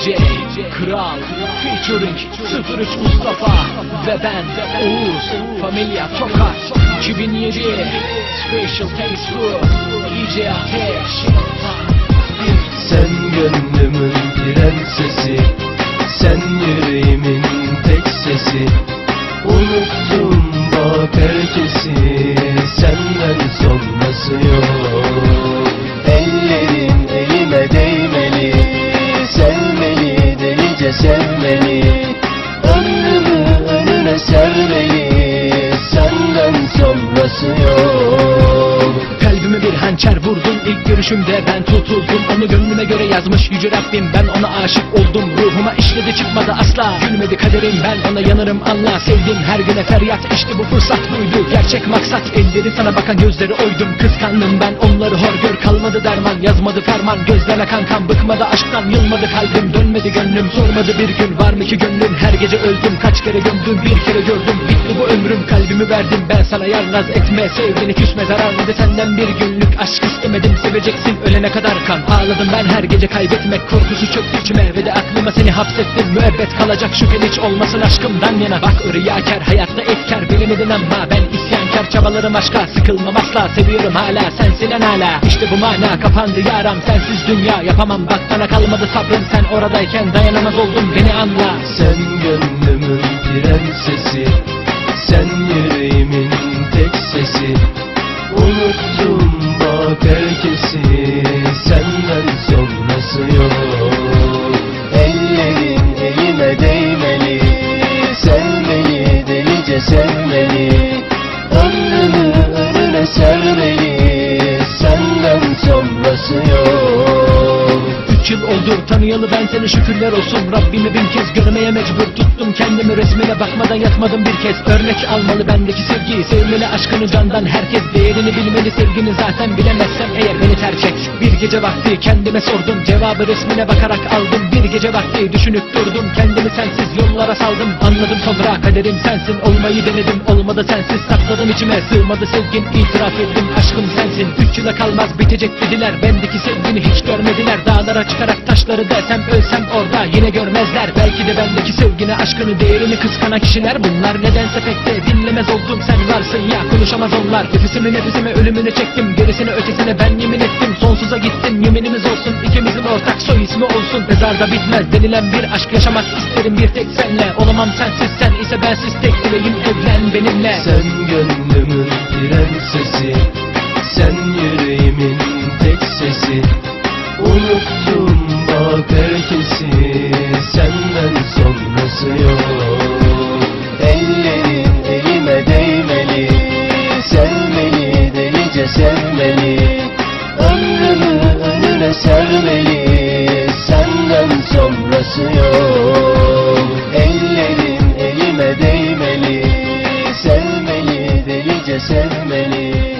Kral Featuring 03 Mustafa Ve ben Oğuz Familia Tokar 2007 Special Thanks to DJ Ateş. Sen gönlümün prensesi Sen yüreğimin tek sesi. Unuttum delice sevmeli Ömrümü önüne sermeli Senden sonrası yok. Kalbime bir hançer vurdun ilk görüşümde ben tutuldum Onu gönlüme göre yazmış yüce Rabbim ben ona aşık oldum. Ruhuma işledi çıkmadı asla. Gülmedi kaderim ben ona yanarım Allah Sevdim her güne feryat işte bu fırsat buydu. Gerçek maksat elleri sana bakan gözleri oydum. Kıskandım ben onları hor gör. Kalmadı derman Yazmadı ferman. Gözleme kankam Bıkmadı aşktan. Yılmadı kalbim Dönmedi gönlüm. Sormadı bir gün Var mı ki gönlüm? Her gece öldüm Kaç kere gömdüm bir kere gördüm. Bitti bu ömrüm kalbimi verdim. Ben sana yalnız etme sevgini küsme zararlıydı senden bir günlük Aşk istemedim. Seveceksin ölene kadar kan Ağladım ben her gece kaybetmek korkusu çöktü içime. Ve de aklıma seni hapsettim müebbet kalacak şüphen hiç olmasın aşkımdan yana. Bak riyakar hayatta efkar bilemedin ama ben isyankar Çabalarım aşka. Sıkılmam asla seviyorum hala sensin en hala. İşte bu mana kapandı yaram sensiz dünya. Yapamam Bak bana kalmadı sabrım. Sen oradayken dayanamaz oldum beni anla. Sen gönlümün prensesi Sen yüreğimin tek sesi. Unuttum bak herkesi sonrası tanıyalı ben seni şükürler olsun. Rabbimi bin kez görmeye mecbur tuttum kendimi. Resmine bakmadan yatmadım bir kez. Örnek almalı bendeki sevgiyi sevmeli aşkını candan herkes Değerini bilmeli. Sevgini zaten bilemezsem eğer beni terk et. Bir gece vakti kendime sordum. Cevabı resmine bakarak aldım. Bir gece vakti düşünüp durdum. Kendimi sensiz yollara saldım. Anladım sonra kaderim sensin. Olmayı denedim. Olmadı sensiz. Sakladım içime. Sığmadı sevgin itiraf ettim. Aşkım sensin. Üç yıla kalmaz. Bitecek dediler. Bendeki sevgini hiç görmediler. Dağlara çıkarak taşları desem ölsem orada yine görmezler. Belki de bendeki sevgini aşkını değerini kıskanan kişiler. Bunlar Nedense pek de dinlemez oldum. Sen varsın ya konuşamaz onlar. Nefesimi nefesime ölümünü çektim. Gerisini ötesine ben yemin ettim. Sonsuza gittim yeminimiz olsun. İkimizin ortak soy ismi olsun. Mezarda bitmez denilen bir aşk yaşamak isterim bir tek senle. Olamam sensiz sen ise bensiz. Tek dileğim evlen benimle. Sen gönlümün prensesi Sen yüreğimin tek sesi. Unuttum sevmeli. Ömrümü önüne sermeli. Senden sonrası yok. Ellerin elime değmeli. Sevmeli delice sevmeli